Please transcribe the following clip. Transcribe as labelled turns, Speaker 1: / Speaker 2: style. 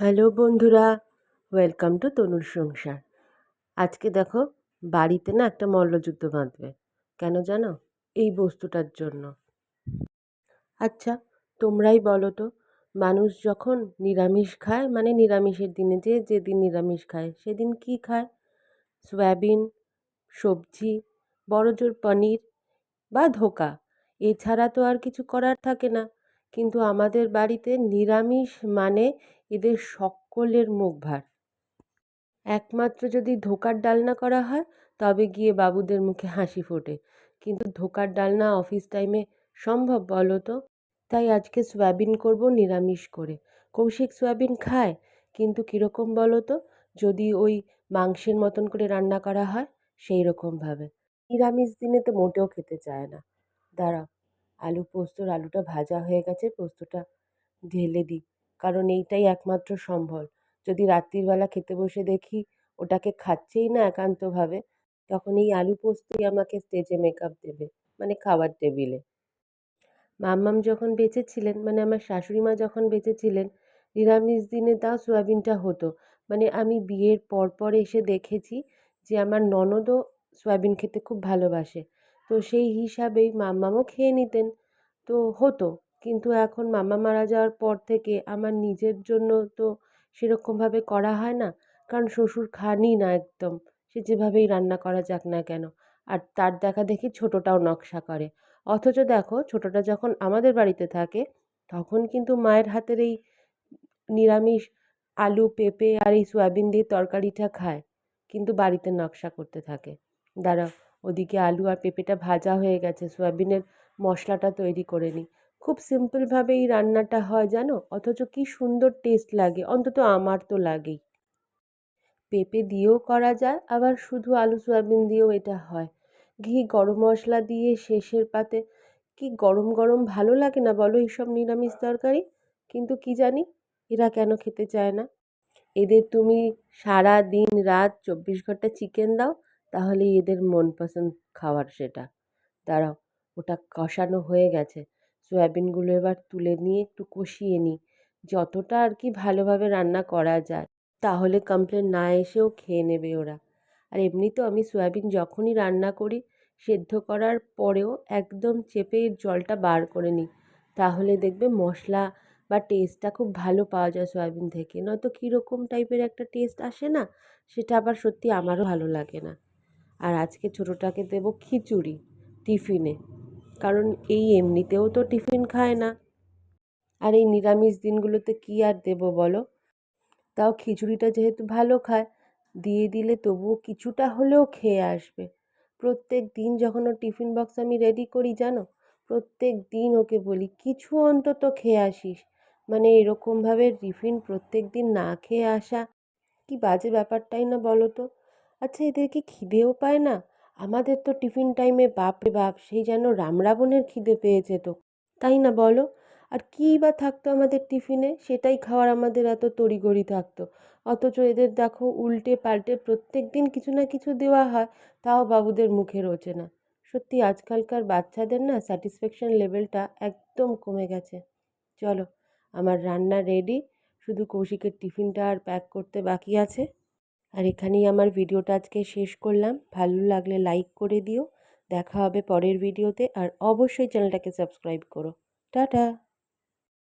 Speaker 1: Hello বন্ধুরা, welcome to তনুর সংসার। আজকে দেখো, বাড়িতে না একটা মল্লযুদ্ধ বাঁধবে, কেন জানো? এই বস্তুটার জন্য। আচ্ছা তোমরাই বলো তো, মানুষ যখন নিরামিষ খায় মানে নিরামিষের দিনে যে যেদিন নিরামিষ খায়, সেদিন কি খায়? সয়াবিন, সবজি, বড় বড়জোর পনির বা ধোকা। এছাড়া তো আর কিছু করার থাকে না। কিন্তু আমাদের বাড়িতে নিরামিষ মানে এদের সকলের মুখ ভার। একমাত্র যদি ধোকার ডালনা করা হয়, তবে গিয়ে বাবুদের মুখে হাসি ফোটে। কিন্তু ধোকার ডালনা অফিস টাইমে সম্ভব বলো তো? তাই আজকে সোয়াবিন করব নিরামিষ করে। কৌশিক সোয়াবিন খায়, কিন্তু কীরকম বলো তো? যদি ওই মাংসের মতন করে রান্না করা হয় সেই রকমভাবে নিরামিষ দিনে তো মোটেও খেতে চায় না। দাঁড়াও, আলু পোস্তর আলুটা ভাজা হয়ে গেছে, পোস্তটা ঢেলে দিই। কারণ এইটাই একমাত্র সম্বল যদি রাত্রিবেলা খেতে বসে দেখি ওটাকে খাচ্ছেই না একান্তভাবে, তখন এই আলু পোস্তই আমাকে স্টেজে মেকআপ দেবে মানে খাবার টেবিলে মাম্মাম যখন বেঁচে ছিলেন মানে আমার শাশুড়ি মা যখন বেঁচে ছিলেন নিরামিষ দিনে তাও সোয়াবিনটা হতো। মানে আমি বিয়ের পর পর এসে দেখেছি যে আমার ননদও সোয়াবিন খেতে খুব ভালোবাসে। তো সেই হিসাবেই মাম্মামও খেয়ে নিতেন। তো হতো। কিন্তু এখন মামা মারা যাওয়ার পর থেকে আমার নিজের জন্য তো সেরকমভাবে করা হয় না। কারণ শ্বশুর খানই না একদম। সে যেভাবেই রান্না করা যাক না কেন। আর তার দেখা দেখি ছোটোটাও নকশা করে। অথচ দেখো, ছোটোটা যখন আমাদের বাড়িতে থাকে, তখন কিন্তু মায়ের হাতের এই নিরামিষ আলু, পেঁপে আর এই সয়াবিন দিয়ে তরকারিটা খায়। কিন্তু বাড়িতে নকশা করতে থাকে। দাঁড়াও, ওদিকে আলু আর পেঁপেটা ভাজা হয়ে গেছে। সয়াবিনের মশলাটা তৈরি করে নিই। খুব সিম্পলভাবে এই রান্নাটা হয় জানো? অথচ কি সুন্দর টেস্ট লাগে, অন্তত আমার তো লাগেই। পেঁপে দিয়েও করা যায়, আবার শুধু আলু, সয়াবিন দিয়েও এটা হয়। ঘি, গরম মশলা দিয়ে শেষের পাতে কি গরম গরম ভালো লাগে না বলো এইসব নিরামিষ তরকারি? কিন্তু কি জানি, এরা কেন খেতে চায় না? এদের তুমি সারা দিন রাত চব্বিশ ঘণ্টা চিকেন দাও তাহলে এদের মন পছন্দ খাওয়ার সেটা। দাঁড়াও, ওটা কষানো হয়ে গেছে। সয়াবিনগুলো এবার তুলে নিয়ে একটু কষিয়ে নিই। যতটা আর কি ভালোভাবে রান্না করা যায়, তাহলে কমপ্লেন না এসেও খেয়ে নেবে ওরা। আর এমনিতেও আমি সয়াবিন যখনই রান্না করি, সেদ্ধ করার পরেও একদম চেপে জলটা বার করে নিই। তাহলে দেখবে মশলা বা টেস্টটা খুব ভালো পাওয়া যায় সয়াবিন থেকে। নয়তো কীরকম টাইপের একটা টেস্ট আসে না, সেটা আবার সত্যি আমারও ভালো লাগে না। আর আজকে ছোটোটাকে দেবো খিচুড়ি টিফিনে। কারণ এই এমনিতেও তো টিফিন খায় না। আর এই নিরামিষ দিনগুলোতে কী আর দেবো বলো? তাও খিচুড়িটা যেহেতু ভালো খায়, দিয়ে দিলে তবুও কিছুটা হলেও খেয়ে আসবে। প্রত্যেক দিন যখন ওর টিফিন বক্স আমি রেডি করি জানো, প্রত্যেক দিন ওকে বলি, কিছু অন্তত খেয়ে আসিস। মানে এরকমভাবে টিফিন প্রত্যেক দিন না খেয়ে আসা, কি বাজে ব্যাপারটাই না বলো তো? আচ্ছা এদের কি খিদেও পায় না। আমাদের তো টিফিন টাইমে বাপরে বাপ, সেই যেন রাম রাবণের খিদে পেয়েছে তো। তাই না বলো? আর কী বা থাকতো আমাদের টিফিনে? সেটাই খাওয়ার আমাদের এত তড়িগড়ি থাকতো। অথচ এদের দেখো উল্টে পাল্টে প্রত্যেক দিন কিছু না কিছু দেওয়া হয়, তাও বাবুদের মুখে রোচে না। সত্যি আজকালকার বাচ্চাদের না স্যাটিসফ্যাকশান লেভেলটা একদম কমে গেছে। চলো, আমার রান্না রেডি, শুধু কৌশিকের টিফিনটা আর প্যাক করতে বাকি আছে। আর এখানেই আমার ভিডিওটা আজকে শেষ করলাম। ভালো লাগলে লাইক করে দিও। দেখা হবে পরের ভিডিওতে। আর অবশ্যই চ্যানেলটাকে সাবস্ক্রাইব করো। টাটা!